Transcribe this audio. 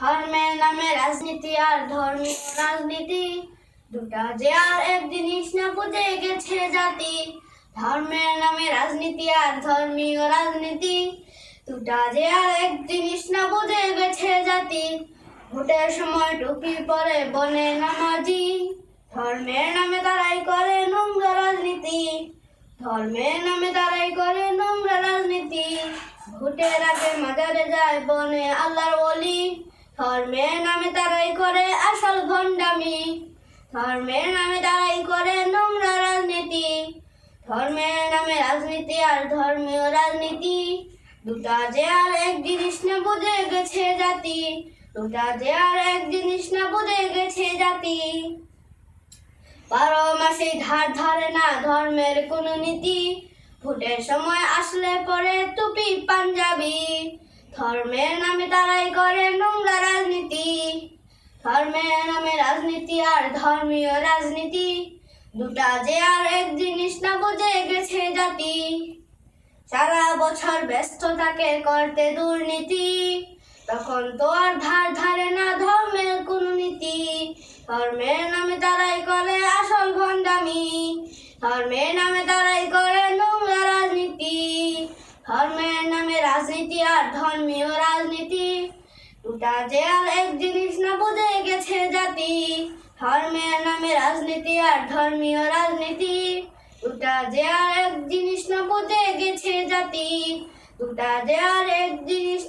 ধর্মের নামে রাজনীতি আর ধর্মীয় রাজনীতি। দুটা যে আর এক জিনিস না বুঝে গেছে জাতি। ধর্মের নামে রাজনীতি আর ধর্মীয় রাজনীতি। দুটা যে আর এক জিনিস না বুঝে গেছে জাতি। ভোটের সময় টুপি পরে বনে নামাজি। ধর্মের নামে তারাই করে নোংরা রাজনীতি। ধর্মের নামে তারাই করে নোংরা রাজনীতি। ভোটের আগে মাজারে যায় বনে আল্লাহর বলি ধর্মের নামে তারাই করে আসল ভণ্ডামি। ধর্মের নামে তারাই করে নোংরা রাজনীতি। ধর্মের নামে রাজনীতি আর ধর্মীয় রাজনীতি। দুটা যে আর এক জিনিস না বুঝে গেছে জাতি। দুটা যে আর এক জিনিস না বুঝে গেছে জাতি। বারো মাসে ধার ধারে না ধর্মের কোনো নীতি। ভোটের সময় আসলে পরে টুপি পাঞ্জাবি। ধর্মের নামে তারাই করে নোংরা রাজনীতি। ধর্মের নামে রাজনীতি আর ধর্মীয় রাজনীতি। দুটা যে আর এক জিনিস না বুঝে গেছে জাতি। সারা বছর ব্যস্ত থাকে করতে দুর্নীতি। তখন তো আর ধার ধারে না ধর্মের কোন নীতি। ধর্মের নামে তারাই করে আসল ভণ্ডামি। ধর্মের নামে তারাই ধর্মের নামে রাজনীতি আর ধর্মীয় রাজনীতি। দুটা যে আর এক জিনিস না বুঝে গেছে জাতি। ধর্মের নামে রাজনীতি আর ধর্মীয় রাজনীতি। দুটা যে আর এক জিনিস না বুঝে গেছে জাতি। দুটা যে আর এক জিনিস